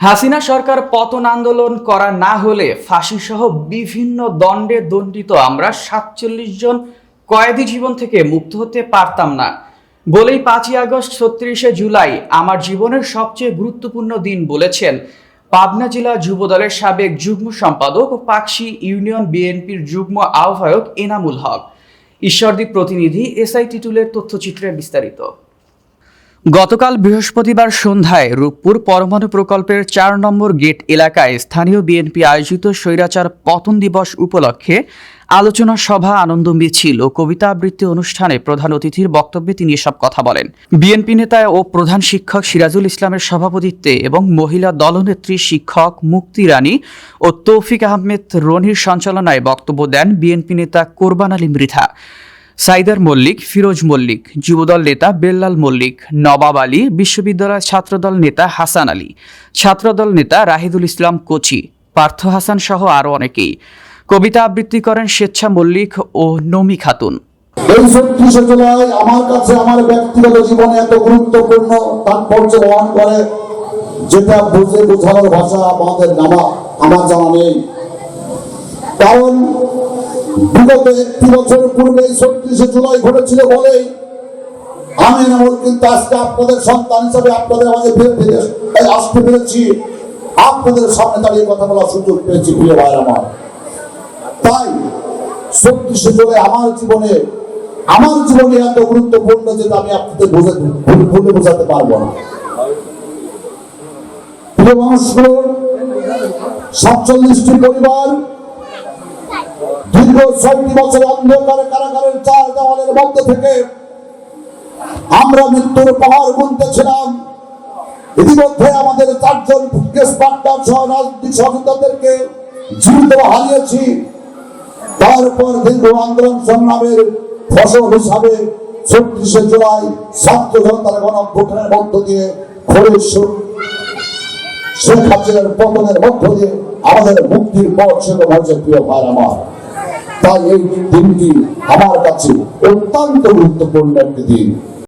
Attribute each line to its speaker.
Speaker 1: হাসিনা সরকার পতন আন্দোলন করা না হলে ফাঁসি সহ বিভিন্ন দণ্ডে দণ্ডিত আমরা সাতচল্লিশ জন কয়েদি জীবন থেকে মুক্ত হতে পারতাম না। বলেই পাঁচই আগস্ট ছত্রিশে জুলাই আমার জীবনের সবচেয়ে গুরুত্বপূর্ণ দিন বলেছেন পাবনা জেলা যুবদলের সাবেক যুগ্ম সম্পাদক ও পাকশি ইউনিয়ন বিএনপির যুগ্ম আহ্বায়ক এনামুল হক। ঈশ্বরদীপ প্রতিনিধি এসআই টিটুলের তথ্যচিত্রে বিস্তারিত। গতকাল বৃহস্পতিবার সন্ধ্যায় রূপপুর পরমাণু প্রকল্পের চার নম্বর গেট এলাকায় স্থানীয় বিএনপি আয়োজিত স্বৈরাচার পতন দিবস উপলক্ষে আলোচনা সভা আনন্দ মিছিল ও কবিতা আবৃত্তি অনুষ্ঠানে প্রধান অতিথির বক্তব্যে তিনি এসব কথা বলেন। বিএনপি নেতা ও প্রধান শিক্ষক সিরাজুল ইসলামের সভাপতিত্বে এবং মহিলা দলনেত্রী শিক্ষক মুক্তি রানী ও তৌফিক আহমেদ রনির সঞ্চালনায় বক্তব্য দেন বিএনপি নেতা কোরবান আলী মৃধা। সাইদার মল্লিক, ফিরোজ মল্লিক, যুবদল নেতা বেল্লাল মল্লিক, নবাব আলী বিশ্ববিদ্যালয় ছাত্রদল নেতা হাসান আলী, ছাত্রদল নেতা রাহিদুল ইসলাম কোচি, পার্থ হাসান সহ আরও অনেকেই। কবিতা আবৃত্তি করেন স্বেচ্ছা মল্লিক ও নমি খাতুন।
Speaker 2: আমার কাছে আমার ব্যক্তিগত জীবনে এত গুরুত্বপূর্ণ তাৎপর্য বহন করে, যেটা বুঝে বোঝানোর ভাষা আমাদের নামা, আমার জানা নেই। কারণ বিগত একটি বছর পূর্বে ছত্রিশে জুলাই ঘটেছিল বলেই আমি এমন কিন্তু আজকে আপনাদের সন্তান হিসাবে আপনাদের মাঝে ফিরে ফিরে আসতে পেরেছি। আপনাদের সামনে দাঁড়িয়ে কথা বলার সুযোগ পেয়েছি, প্রিয় ভাইয়ের আমার। তাই ছত্রিশে জুলাই আমার জীবনে আমার জীবনে এত গুরুত্বপূর্ণ যেটা আমি আপনাদের বোঝাতে বলে বোঝাতে পারব না। প্রিয় মানুষগুলো সাতচল্লিশটি পরিবার দীর্ঘ ছয়টি বছর অন্ধকারে কারাগারের চার দেওয়ালের মধ্যে থেকে আমরা মৃত্যুর পাহাড় গুনতেছিলাম। ইতিমধ্যে আমাদের চারজন কেস জীবিত হারিয়েছি। তারপর দীর্ঘ আন্দোলন সংগ্রামের ফসল হিসাবে ছত্রিশে জুলাই ছাত্র জনতার গণভোটের মধ্য দিয়ে খড়ের সুর শেখ হাসিনার পতনের মধ্য দিয়ে আমাদের মুক্তির পথ সেরকম হয়েছে, প্রিয় ভাই আমার। তাই এই দিনটি আমার কাছে অত্যন্ত গুরুত্বপূর্ণ একটি দিন।